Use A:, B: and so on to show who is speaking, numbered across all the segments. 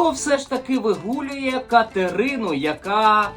A: Хто все ж таки вигулює Катерину, яка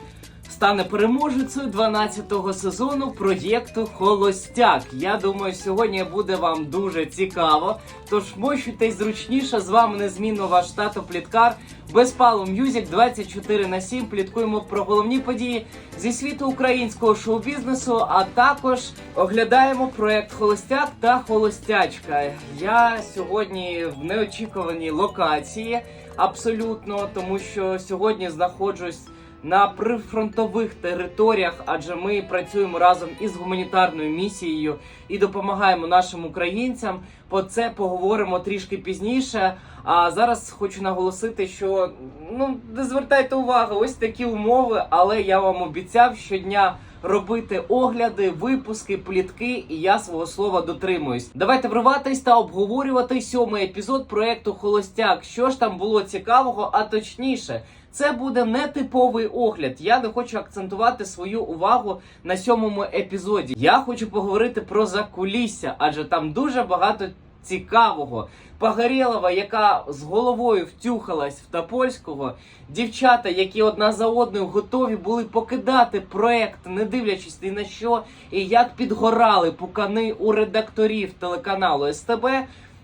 A: стане переможецею 12-го сезону проєкту Холостяк? Я думаю, сьогодні буде вам дуже цікаво. Тож мощуйтесь зручніше. З вами незмінно ваш тато Пліткар. Безпало Мюзик 24 на 7. Пліткуємо про головні події зі світу українського шоу-бізнесу, а також оглядаємо проект Холостяк та Холостячка. Я сьогодні в неочікуваній локації абсолютно, тому що сьогодні знаходжусь на прифронтових територіях, адже ми працюємо разом із гуманітарною місією і допомагаємо нашим українцям. Про це поговоримо трішки пізніше. А зараз хочу наголосити, що ну не звертайте увагу, ось такі умови, але я вам обіцяв щодня. Робити огляди, випуски, плітки, і я свого слова дотримуюсь. Давайте вриватись та обговорювати сьомий епізод проекту Холостяк. Що ж там було цікавого, а точніше, це буде нетиповий огляд. Я не хочу акцентувати свою увагу на сьомому епізоді. Я хочу поговорити про закулісся, адже там дуже багато цікавого. Погорєлова, яка з головою втюхалась в Топольського, дівчата, які одна за одною готові були покидати проект, не дивлячись ні на що, і як підгорали пукани у редакторів телеканалу СТБ.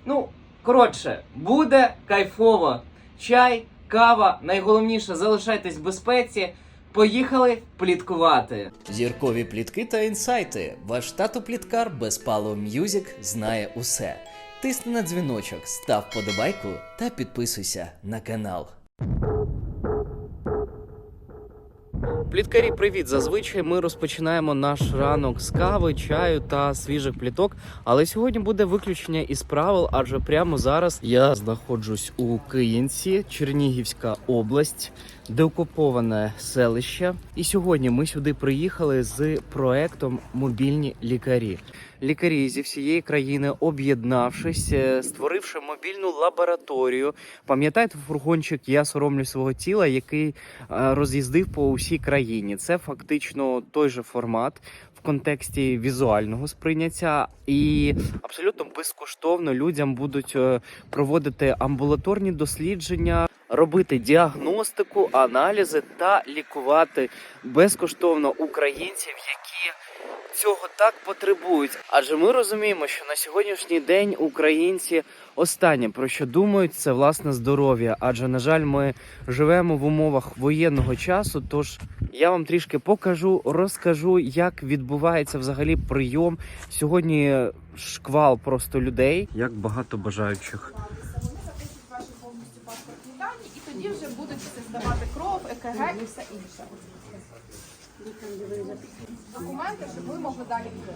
A: Ну, коротше, буде кайфово. Чай, кава, найголовніше залишайтесь в безпеці. Поїхали пліткувати.
B: Зіркові плітки та інсайти. Ваш тато пліткар Безпало М'юзік знає усе. Тисни на дзвіночок, став подобайку та підписуйся на канал.
A: Пліткарі, привіт! Зазвичай ми розпочинаємо наш ранок з кави, чаю та свіжих пліток. Але сьогодні буде виключення із правил, адже прямо зараз я знаходжусь у Київці, Чернігівська область, деокуповане селище. І сьогодні ми сюди приїхали з проектом Мобільні лікарі. Лікарі зі всієї країни, об'єднавшись, е, створивши мобільну лабораторію. Пам'ятаєте фургончик Я соромлю свого тіла, який е, роз'їздив по усій країні. Це фактично той же формат в контексті візуального сприйняття, і абсолютно безкоштовно людям будуть е, проводити амбулаторні дослідження. Робити діагностику, аналізи та лікувати безкоштовно українців, які цього так потребують. Адже ми розуміємо, що на сьогоднішній день українці останнє про що думають, це власне здоров'я. Адже, на жаль, ми живемо в умовах воєнного часу. Тож я вам трішки покажу, розкажу, як відбувається взагалі прийом. Сьогодні шквал просто людей. Як багато бажаючих.
C: Тоді вже будуть здавати кров, ЕКГ і все інше. Документи, щоб ви могли далі йти.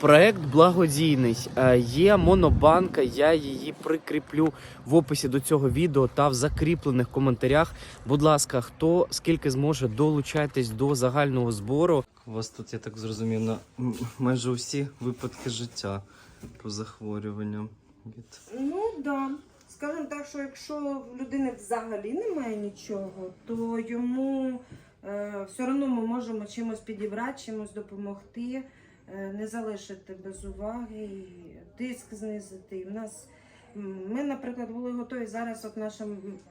A: Проект благодійний. Е, Є монобанка. Я її прикріплю в описі до цього відео та в закріплених коментарях. Будь ласка, хто скільки зможе долучайтесь до загального збору.
D: У вас тут, я так зрозумів, на майже усі випадки життя по захворюванням. Від...
E: Ну да. Скажімо так, що якщо в людини взагалі немає нічого, то йому все одно ми можемо чимось підібрати, чимось допомогти, е, не залишити без уваги, тиск знизити. В нас ми, наприклад, були готові зараз. От наш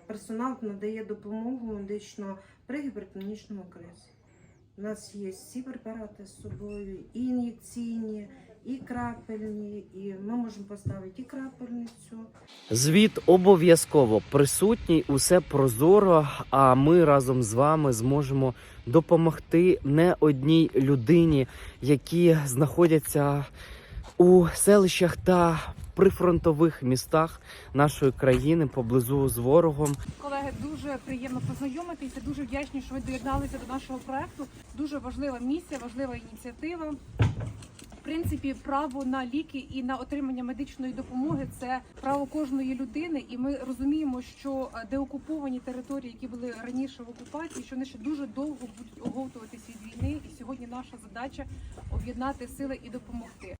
E: персонал надає допомогу медично при гіпертонічному кризі. У нас є всі препарати з собою, ін'єкційні, і крапельні, і ми можемо поставити і крапельницю.
A: Звіт обов'язково присутній, усе прозоро. А ми разом з вами зможемо допомогти не одній людині, які знаходяться у селищах та прифронтових містах нашої країни поблизу з ворогом.
C: Колеги, дуже приємно познайомитися. Дуже вдячні, що ви доєдналися до нашого проекту. Дуже важлива місія, важлива ініціатива. Принципі, право на ліки і на отримання медичної допомоги це право кожної людини, і ми розуміємо, що е, деокуповані території, які були раніше в окупації, що вони ще дуже довго будуть оговтуватись від війни. І сьогодні наша задача об'єднати сили і допомогти.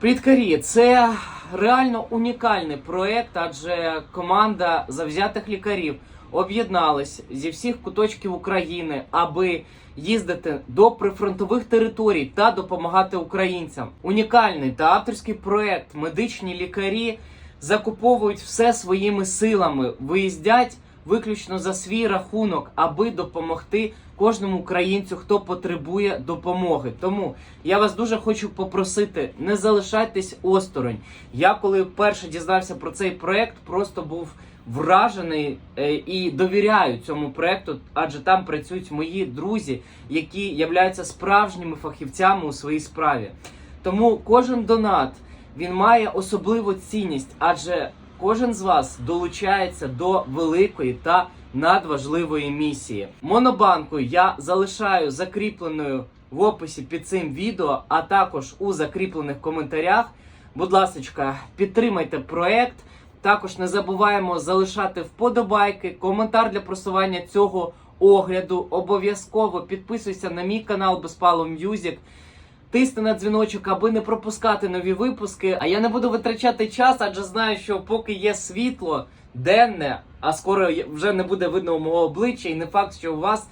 A: Пліткарі це реально унікальний проект, адже команда завзятих лікарів об'єдналась зі всіх куточків України, аби їздити до прифронтових територій та допомагати українцям. Унікальний та авторський проект медичні лікарі. закуповують все своїми силами, виїздять виключно за свій рахунок, аби допомогти кожному українцю, хто потребує допомоги. Тому я вас дуже хочу попросити, не залишайтесь осторонь. Я коли вперше дізнався про цей проект, просто був вражений е, і довіряю цьому проекту, адже там працюють мої друзі, які являються справжніми фахівцями у своїй справі. Тому кожен донат він має особливу цінність, адже кожен з вас долучається до великої та надважливої місії. Монобанку я залишаю закріпленою в описі під цим відео, а також у закріплених коментарях. Будь ласка, підтримайте проект. Також не забуваємо залишати вподобайки, коментар для просування цього огляду. Обов'язково підписуйся на мій канал Безпало Music. Тисни на дзвіночок, аби не пропускати нові випуски. А я не буду витрачати час, адже знаю, що поки є світло денне, а скоро вже не буде видно мого обличчя, і не факт, що у вас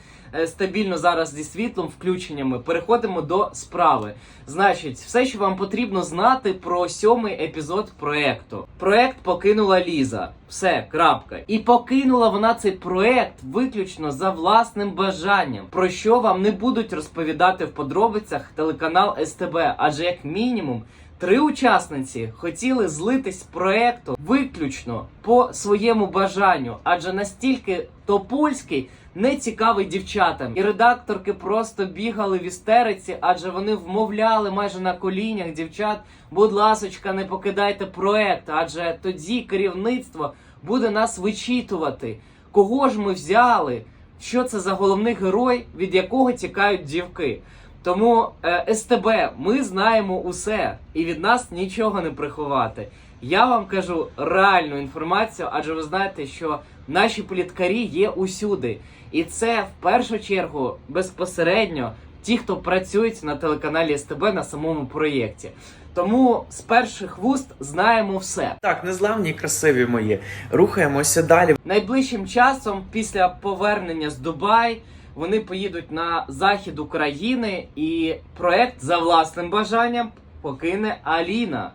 A: стабільно зараз зі світлом, включеннями. Переходимо до справи. Значить, все, що вам потрібно знати про сьомий епізод проекту. Проект покинула Ліза. Все, крапка. І покинула вона цей проект виключно за власним бажанням, про що вам не будуть розповідати в подробицях телеканал СТБ, адже як мінімум. Три учасниці хотіли злитись з проекту виключно по своєму бажанню, адже настільки Топольський не цікавий дівчатам, і редакторки просто бігали в істериці, адже вони вмовляли майже на колінях дівчат. Будь ласочка, не покидайте проект, адже тоді керівництво буде нас вичитувати, кого ж ми взяли, що це за головний герой, від якого тікають дівки. Тому е, СТБ, ми знаємо усе, і від нас нічого не приховати. Я вам кажу реальну інформацію, адже ви знаєте, що наші пліткарі є усюди. І це в першу чергу безпосередньо ті, хто працюють на телеканалі СТБ на самому проєкті. Тому з перших вуст знаємо все.
F: Так, незламні, красиві мої. Рухаємося далі.
A: Найближчим часом, після повернення з Дубай, вони поїдуть на захід України, і проект за власним бажанням покине Аліна.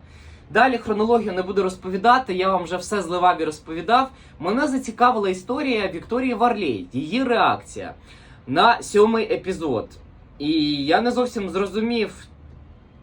A: Далі хронологію не буду розповідати, я вам вже все зливав і розповідав. Мене зацікавила історія Вікторії Варлей, її реакція на сьомий епізод. І я не зовсім зрозумів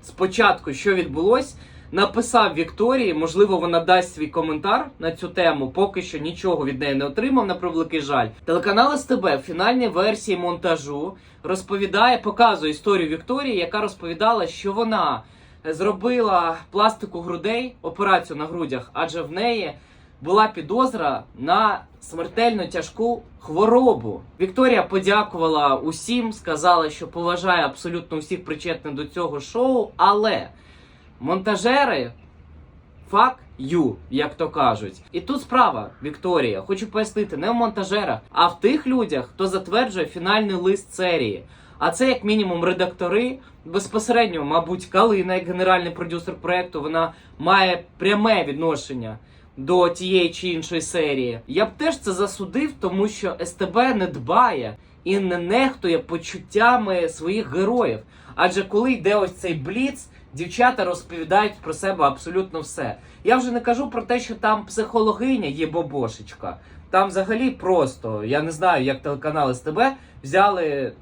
A: спочатку, що відбулось. Написав Вікторії, можливо, вона дасть свій коментар на цю тему. Поки що нічого від неї не отримав, на превеликий жаль. Телеканал СТБ в фінальній версії монтажу розповідає, показує історію Вікторії, яка розповідала, що вона зробила пластику грудей, операцію на грудях, адже в неї була підозра на смертельно тяжку хворобу. Вікторія подякувала усім, сказала, що поважає абсолютно усіх причетних до цього шоу, але монтажери fuck you, як то кажуть. І тут справа, Вікторія, хочу пояснити, не в монтажерах, а в тих людях, хто затверджує фінальний лист серії. А це як мінімум редактори. Безпосередньо, мабуть, Калина, як генеральний продюсер проекту, вона має пряме відношення до тієї чи іншої серії. Я б теж це засудив, тому що СТБ не дбає і не нехтує почуттями своїх героїв. Адже коли йде ось цей бліц, дівчата розповідають про себе абсолютно все. Я вже не кажу про те, що там психологиня є бобошечка. Там взагалі просто, я не знаю, як телеканал СТБ взяли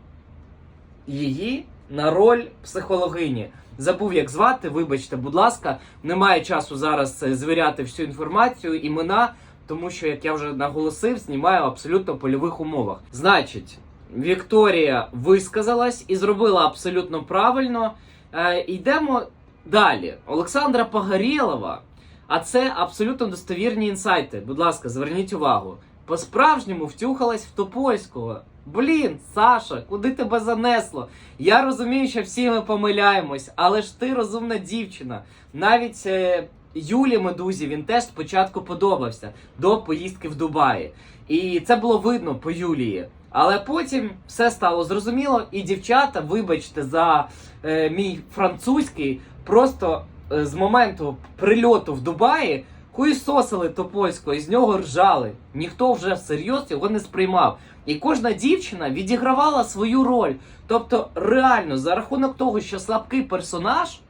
A: її на роль психологині. Забув, як звати, вибачте, будь ласка, немає часу зараз е, звіряти всю інформацію, імена, тому що, як я вже наголосив, знімаю абсолютно польових умовах. Значить, Вікторія висказалась і зробила абсолютно правильно. Е, йдемо далі. Олександра Погорєлова, а це абсолютно достовірні інсайти. Будь ласка, зверніть увагу. По-справжньому втюхалась в Топольського. Блін, Саша, куди тебе занесло? Я розумію, що всі ми помиляємось, але ж ти розумна дівчина. Навіть е, Юлі Медузі він теж спочатку подобався до поїздки в Дубаї. І це було видно по Юлії. Але потім все стало зрозуміло, і дівчата, вибачте, за е, мій французький, просто е, з моменту прильоту в Дубаї хуїсосили Топольського, і з нього ржали. Ніхто вже всерйоз його не сприймав. І кожна дівчина відігравала свою роль. Тобто, реально, за рахунок того, що слабкий персонаж,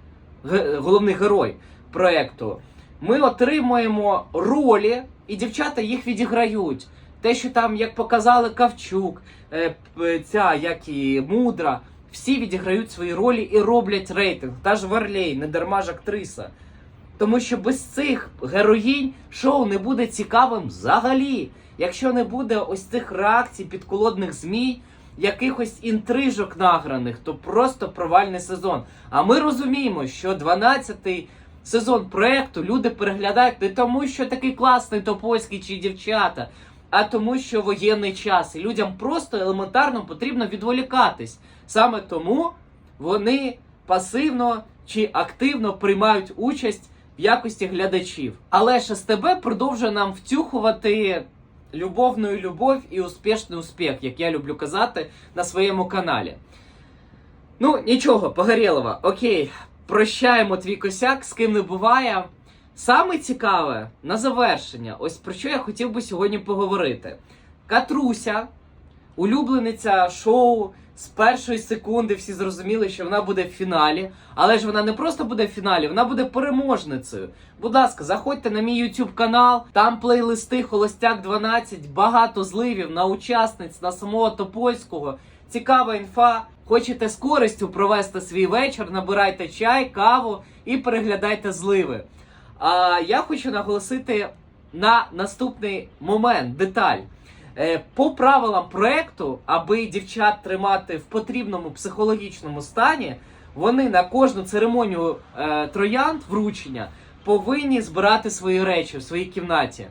A: головний герой проекту, ми отримуємо ролі, і дівчата їх відіграють. Те, що там, як показали Кавчук, е, ця як і мудра, всі відіграють свої ролі і роблять рейтинг. Та ж Варлей, не дарма ж актриса. Тому що без цих героїнь шоу не буде цікавим взагалі. Якщо не буде ось цих реакцій підколодних змій, якихось інтрижок награних, то просто провальний сезон. А ми розуміємо, що 12-й сезон проекту люди переглядають не тому, що такий класний топольський чи дівчата, а тому, що воєнний час. І людям просто елементарно потрібно відволікатись. Саме тому вони пасивно чи активно приймають участь в якості глядачів. Але ж СТБ продовжує нам втюхувати любовну любов і успішний успіх, як я люблю казати на своєму каналі. Ну, нічого, Погорєлова, окей, прощаємо твій косяк, з ким не буває. Саме цікаве на завершення, ось про що я хотів би сьогодні поговорити. Катруся, улюблениця шоу з першої секунди всі зрозуміли, що вона буде в фіналі. Але ж вона не просто буде в фіналі, вона буде переможницею. Будь ласка, заходьте на мій YouTube канал, там плейлисти Холостяк 12, багато зливів на учасниць, на самого Топольського. Цікава інфа. Хочете з користю провести свій вечір, набирайте чай, каву і переглядайте зливи. А я хочу наголосити на наступний момент, деталь. Е, По правилам проекту, аби дівчат тримати в потрібному психологічному стані, вони на кожну церемонію е, троянд вручення повинні збирати свої речі в своїй кімнаті.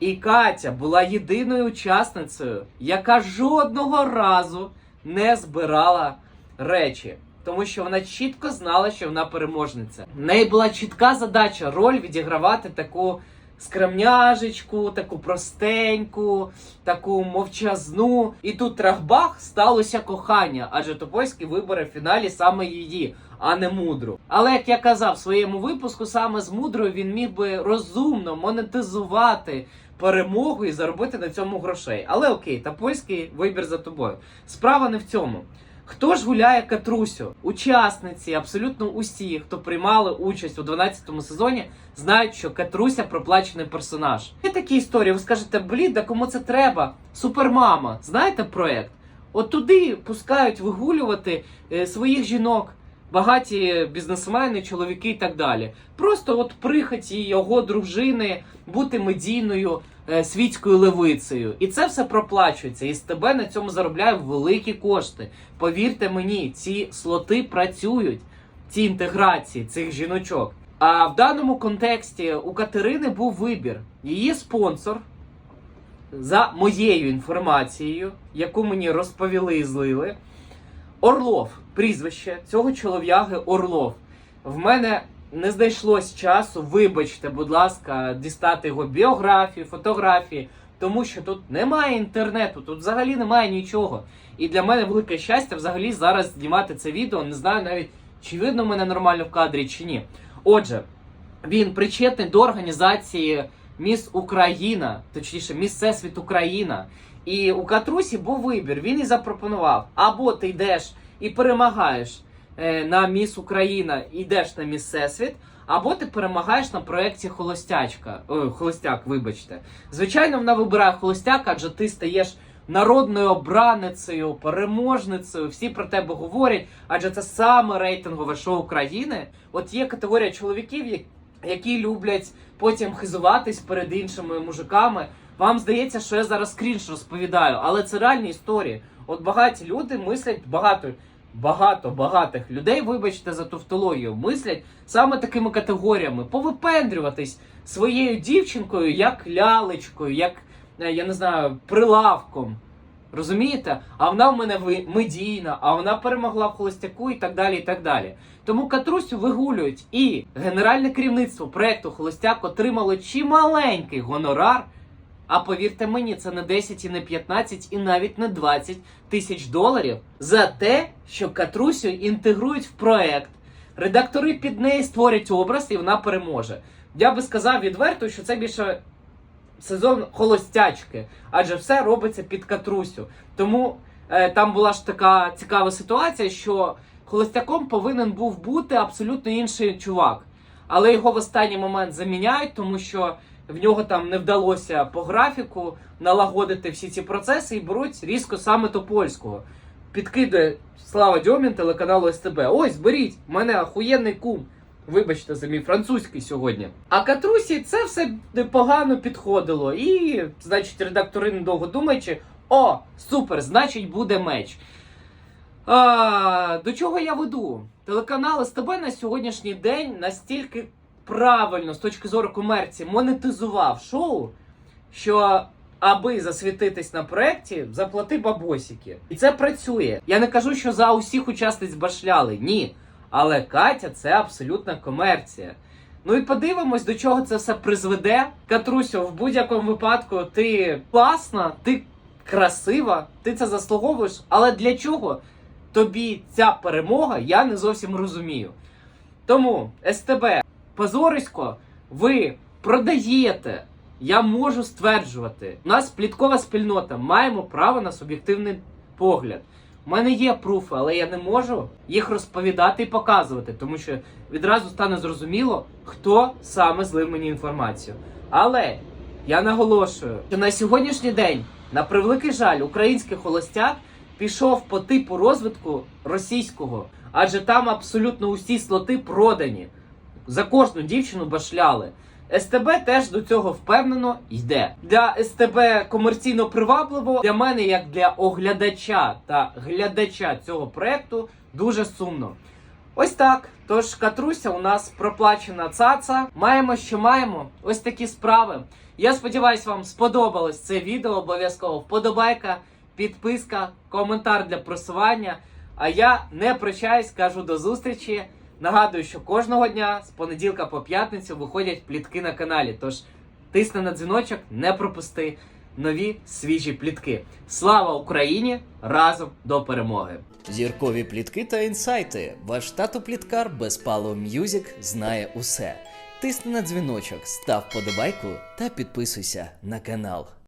A: І Катя була єдиною учасницею, яка жодного разу не збирала речі. Тому що вона чітко знала, що вона переможниця. В неї була чітка задача роль відігравати таку скромняжечку, таку простеньку, таку мовчазну. І тут трахбах сталося кохання, адже Топольський вибере в фіналі саме її, а не мудру. Але як я казав в своєму випуску, саме з мудрою він міг би розумно монетизувати перемогу і заробити на цьому грошей. Але окей, Топольський вибір за тобою. Справа не в цьому. Хто ж гуляє Катрусю? Учасниці, абсолютно усі, хто приймали участь у 12-му сезоні, знають, що Катруся проплачений персонаж. Є такі історії, ви скажете, блін, да кому це треба? Супермама, знаєте проект? От туди пускають вигулювати е, своїх жінок, багаті бізнесмени, чоловіки і так далі. Просто от прихоті його дружини бути медійною світською левицею. І це все проплачується. І з тебе на цьому заробляє великі кошти. Повірте мені, ці слоти працюють, ці інтеграції цих жіночок. А в даному контексті у Катерини був вибір. Її спонсор, за моєю інформацією, яку мені розповіли і злили, Орлов, прізвище цього чолов'яги Орлов. В мене не знайшлось часу, вибачте, будь ласка, дістати його біографію, фотографії, тому що тут немає інтернету, тут взагалі немає нічого. І для мене велике щастя взагалі зараз знімати це відео. Не знаю навіть, чи видно мене нормально в кадрі, чи ні. Отже, він причетний до організації Міс Україна, точніше, Міс Всесвіт Україна. І у Катрусі був вибір. Він і запропонував: або ти йдеш і перемагаєш на Міс Україна, йдеш на Міс Всесвіт, або ти перемагаєш на проєкті Холостячка. Ой, Холостяк, вибачте. Звичайно, вона вибирає холостяк, адже ти стаєш народною обраницею, переможницею. Всі про тебе говорять, адже це саме рейтингове шоу країни. От є категорія чоловіків, які люблять потім хизуватись перед іншими мужиками. Вам здається, що я зараз крінж розповідаю, але це реальні історії. От багаті люди мислять багато. Багато багатих людей, вибачте за тавтологію, мислять саме такими категоріями повипендрюватись своєю дівчинкою, як лялечкою, як е, я не знаю, прилавком. Розумієте? А вона в мене медійна, а вона перемогла в холостяку і так далі. і так далі. Тому Катрусю вигулюють. І генеральне керівництво проекту Холостяк отримало чималенький гонорар. А повірте мені, це не 10 і не 15, і навіть не 20 тисяч доларів за те, що Катрусю інтегрують в проект. Редактори під неї створять образ, і вона переможе. Я би сказав відверто, що це більше сезон холостячки, адже все робиться під Катрусю. Тому е, там була ж така цікава ситуація, що холостяком повинен був бути абсолютно інший чувак. але його в останній момент заміняють, тому що в нього там не вдалося по графіку налагодити всі ці процеси і беруть різко саме Топольського. Підкидає Слава Дьомін телеканалу СТБ. Ось, беріть, в мене охуєнний кум. Вибачте за мій французький сьогодні. А Катрусі це все непогано підходило. І, значить, редактори недовго думаючи, о, супер, значить, буде меч. А, до чого я веду? Телеканал СТБ на сьогоднішній день настільки правильно з точки зору комерції монетизував шоу, що аби засвітитись на проєкті, заплати бабосики. І це працює. Я не кажу, що за усіх учасниць башляли. Ні. Але Катя це абсолютна комерція. Ну і подивимось, до чого це все призведе. Катрусю, в будь-якому випадку ти класна, ти красива, ти це заслуговуєш. Але для чого тобі ця перемога, я не зовсім розумію. Тому СТБ, позорисько, ви продаєте. Я можу стверджувати, у нас пліткова спільнота, маємо право на суб'єктивний погляд. У мене є пруфи, але я не можу їх розповідати і показувати, тому що відразу стане зрозуміло, хто саме злив мені інформацію. Але я наголошую, що на сьогоднішній день, на превеликий жаль, український холостяк пішов по типу розвитку російського, адже там абсолютно усі слоти продані. За кожну дівчину башляли. СТБ теж до цього впевнено йде. Для СТБ комерційно привабливо. Для мене, як для оглядача та глядача цього проекту, дуже сумно. Ось так. Тож Катруся у нас проплачена цаца. Маємо, що маємо. Ось такі справи. Я сподіваюся, вам сподобалось це відео. Обов'язково вподобайка, підписка, коментар для просування. А я не прощаюсь, кажу до зустрічі. Нагадую, що кожного дня з понеділка по п'ятницю виходять плітки на каналі. Тож тисни на дзвіночок, не пропусти нові свіжі плітки. Слава Україні! Разом до перемоги!
B: Зіркові плітки та інсайти. Ваш тато пліткар без Пало М'юзік знає усе. Тисни на дзвіночок, став подобайку та підписуйся на канал.